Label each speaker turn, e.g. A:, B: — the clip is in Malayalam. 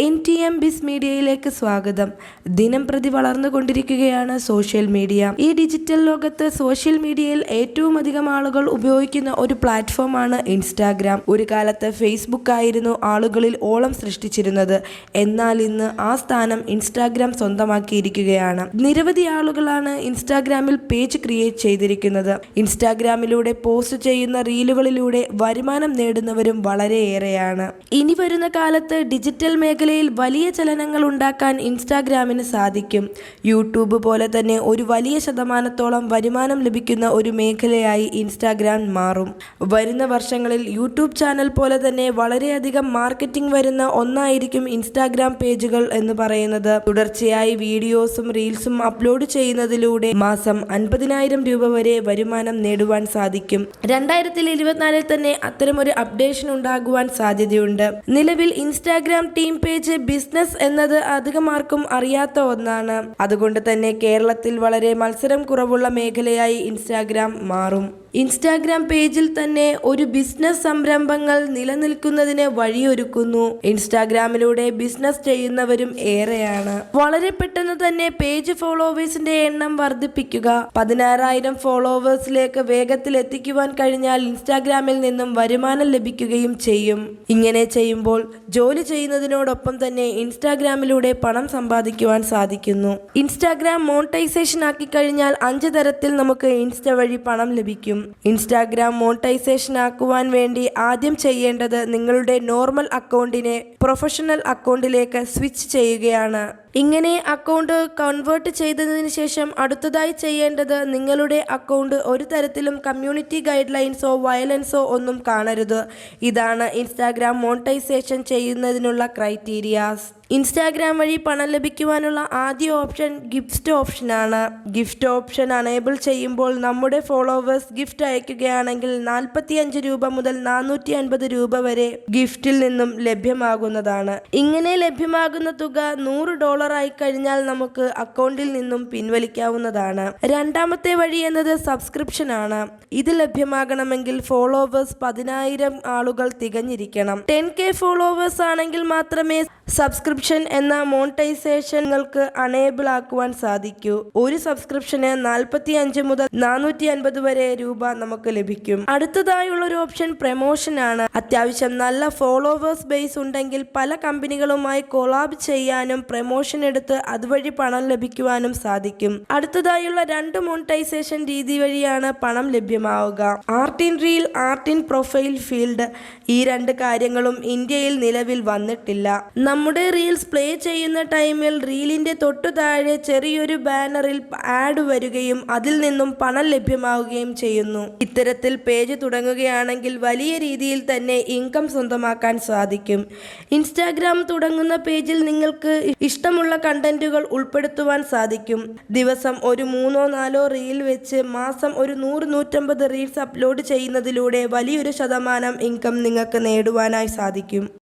A: എൻ ടി എം ബിസ് മീഡിയയിലേക്ക് സ്വാഗതം. ദിനം പ്രതി വളർന്നുകൊണ്ടിരിക്കുകയാണ് സോഷ്യൽ മീഡിയ ഈ ഡിജിറ്റൽ ലോകത്ത് സോഷ്യൽ മീഡിയയിൽ ഏറ്റവും അധികം ആളുകൾ ഉപയോഗിക്കുന്ന ഒരു പ്ലാറ്റ്ഫോമാണ് ഇൻസ്റ്റാഗ്രാം ഒരു കാലത്ത് ഫേസ്ബുക്ക് ആയിരുന്നു ആളുകളിൽ ഓളം സൃഷ്ടിച്ചിരുന്നത്. എന്നാൽ ഇന്ന് ആ സ്ഥാനം ഇൻസ്റ്റാഗ്രാം സ്വന്തമാക്കിയിരിക്കുകയാണ്. നിരവധി ആളുകളാണ് ഇൻസ്റ്റാഗ്രാമിൽ പേജ് ക്രിയേറ്റ് ചെയ്തിരിക്കുന്നത്. ഇൻസ്റ്റാഗ്രാമിലൂടെ പോസ്റ്റ് ചെയ്യുന്ന റീലുകളിലൂടെ വരുമാനം നേടുന്നവരും വളരെയേറെയാണ്. ഇനി വരുന്ന കാലത്ത് ഡിജിറ്റൽ മേഖലയിൽ വലിയ ചലനങ്ങൾ ഉണ്ടാക്കാൻ ഇൻസ്റ്റാഗ്രാമിന് സാധിക്കും. യൂട്യൂബ് പോലെ തന്നെ ഒരു വലിയ ശതമാനത്തോളം വരുമാനം ലഭിക്കുന്ന ഒരു മേഖലയായി ഇൻസ്റ്റാഗ്രാം മാറും. വരുന്ന വർഷങ്ങളിൽ യൂട്യൂബ് ചാനൽ പോലെ തന്നെ വളരെയധികം മാർക്കറ്റിംഗ് വരുന്ന ഒന്നായിരിക്കും ഇൻസ്റ്റാഗ്രാം പേജുകൾ എന്ന് പറയുന്നത്. തുടർച്ചയായി വീഡിയോസും റീൽസും അപ്ലോഡ് ചെയ്യുന്നതിലൂടെ മാസം അൻപതിനായിരം രൂപ വരെ വരുമാനം നേടുവാൻ സാധിക്കും. രണ്ടായിരത്തി ഇരുപത്തിനാലിൽ തന്നെ അത്തരമൊരു അപ്ഡേഷൻ ഉണ്ടാകുവാൻ സാധ്യതയുണ്ട്. നിലവിൽ ഇൻസ്റ്റാഗ്രാം ടീം പേജ് ബിസിനസ് എന്നത് അധികം ആർക്കും അറിയാത്ത ഒന്നാണ്. അതുകൊണ്ട് തന്നെ കേരളത്തിൽ വളരെ മത്സരം കുറവുള്ള മേഖലയായി ഇൻസ്റ്റാഗ്രാം മാറും. ഇൻസ്റ്റാഗ്രാം പേജിൽ തന്നെ ഒരു ബിസിനസ് സംരംഭങ്ങൾ നിലനിൽക്കുന്നതിന് വഴിയൊരുക്കുന്നു. ഇൻസ്റ്റാഗ്രാമിലൂടെ ബിസിനസ് ചെയ്യുന്നവരും ഏറെയാണ്. വളരെ പെട്ടെന്ന് തന്നെ പേജ് ഫോളോവേഴ്സിന്റെ എണ്ണം വർദ്ധിപ്പിക്കുക. പതിനാറായിരം ഫോളോവേഴ്സിലേക്ക് വേഗത്തിൽ എത്തിക്കുവാൻ കഴിഞ്ഞാൽ ഇൻസ്റ്റാഗ്രാമിൽ നിന്നും വരുമാനം ലഭിക്കുകയും ചെയ്യും. ഇങ്ങനെ ചെയ്യുമ്പോൾ ജോലി ചെയ്യുന്നതിനോടൊപ്പം തന്നെ ഇൻസ്റ്റാഗ്രാമിലൂടെ പണം സമ്പാദിക്കുവാൻ സാധിക്കുന്നു. ഇൻസ്റ്റാഗ്രാം മോണിറ്റൈസേഷൻ ആക്കി കഴിഞ്ഞാൽ അഞ്ച് തരത്തിൽ നമുക്ക് ഇൻസ്റ്റ വഴി പണം ലഭിക്കും. ഇൻസ്റ്റാഗ്രാം മോണിറ്റൈസേഷൻ ആക്കുവാൻ വേണ്ടി ആദ്യം ചെയ്യേണ്ടത് നിങ്ങളുടെ നോർമൽ അക്കൗണ്ടിനെ പ്രൊഫഷണൽ അക്കൗണ്ടിലേക്ക് സ്വിച്ച് ചെയ്യുകയാണ്. ഇങ്ങനെ അക്കൗണ്ട് കൺവേർട്ട് ചെയ്തതിന് ശേഷം അടുത്തതായി ചെയ്യേണ്ടത് നിങ്ങളുടെ അക്കൗണ്ട് ഒരു തരത്തിലും കമ്മ്യൂണിറ്റി ഗൈഡ് ലൈൻസോ വയലൻസോ ഒന്നും കാണരുത്. ഇതാണ് ഇൻസ്റ്റാഗ്രാം മോണിറ്റൈസേഷൻ ചെയ്യുന്നതിനുള്ള ക്രൈറ്റീരിയാസ്. ഇൻസ്റ്റാഗ്രാം വഴി പണം ലഭിക്കുവാനുള്ള ആദ്യ ഓപ്ഷൻ ഗിഫ്റ്റ് ഓപ്ഷനാണ്. ഗിഫ്റ്റ് ഓപ്ഷൻ അണേബിൾ ചെയ്യുമ്പോൾ നമ്മുടെ ഫോളോവേഴ്സ് ഗിഫ്റ്റ് അയക്കുകയാണെങ്കിൽ നാൽപ്പത്തിയഞ്ച് രൂപ മുതൽ നാനൂറ്റി അൻപത് രൂപ വരെ ഗിഫ്റ്റിൽ നിന്നും ലഭ്യമാകുന്നതാണ്. ഇങ്ങനെ ലഭ്യമാകുന്ന തുക നൂറ് ഡോളർ ആയി കഴിഞ്ഞാൽ നമുക്ക് അക്കൗണ്ടിൽ നിന്നും പിൻവലിക്കാവുന്നതാണ്. രണ്ടാമത്തെ വഴി എന്നത് സബ്സ്ക്രിപ്ഷൻ ആണ് ഇത് ലഭ്യമാകണമെങ്കിൽ ഫോളോവേഴ്സ് പതിനായിരം ആളുകൾ തികഞ്ഞിരിക്കണം. ടെൻ കെ ഫോളോവേഴ്സ് ആണെങ്കിൽ മാത്രമേ സബ്സ്ക്രിപ്ഷൻ എന്ന മോണിറ്റൈസേഷൻ നിങ്ങൾക്ക് അണേബിൾ ആക്കുവാൻ സാധിക്കൂ. ഒരു സബ്സ്ക്രിപ്ഷന് നാൽപ്പത്തി അഞ്ച് മുതൽ നാനൂറ്റി അൻപത് വരെ രൂപ നമുക്ക് ലഭിക്കും. അടുത്തതായുള്ള ഒരു ഓപ്ഷൻ പ്രമോഷൻ ആണ്. അത്യാവശ്യം നല്ല ഫോളോവേഴ്സ് ബേസ് ഉണ്ടെങ്കിൽ പല കമ്പനികളുമായി കൊളാബ് ചെയ്യാനും പ്രമോഷൻ എടുത്ത് അതുവഴി പണം ലഭിക്കുവാനും സാധിക്കും. അടുത്തതായുള്ള രണ്ട് മോണിറ്റൈസേഷൻ രീതി വഴിയാണ് പണം ലഭ്യമാവുക. Art in reel art in profile field ഈ രണ്ട് കാര്യങ്ങളും ഇന്ത്യയിൽ നിലവിൽ വന്നിട്ടില്ല. നമ്മുടെ റീൽസ് പ്ലേ ചെയ്യുന്ന ടൈമിൽ റീലിന്റെ തൊട്ടു താഴെ ചെറിയൊരു ബാനറിൽ ആഡ് വരികയും അതിൽ നിന്നും പണം ലഭ്യമാവുകയും ചെയ്യുന്നു. ഇത്തരത്തിൽ പേജ് തുടങ്ങുകയാണെങ്കിൽ വലിയ രീതിയിൽ തന്നെ ഇൻകം സ്വന്തമാക്കാൻ സാധിക്കും. ഇൻസ്റ്റാഗ്രാം തുടങ്ങുന്ന പേജിൽ നിങ്ങൾക്ക് ഇഷ്ടമുള്ള കണ്ടന്റുകൾ ഉൾപ്പെടുത്തുവാൻ സാധിക്കും. ദിവസം ഒരു മൂന്നോ നാലോ റീൽ വെച്ച് മാസം ഒരു നൂറ് നൂറ്റമ്പത് റീൽസ് അപ്ലോഡ് ചെയ്യുന്നതിലൂടെ വലിയൊരു ശതമാനം ഇൻകം നിങ്ങൾക്ക് നേടുവാനായി സാധിക്കും.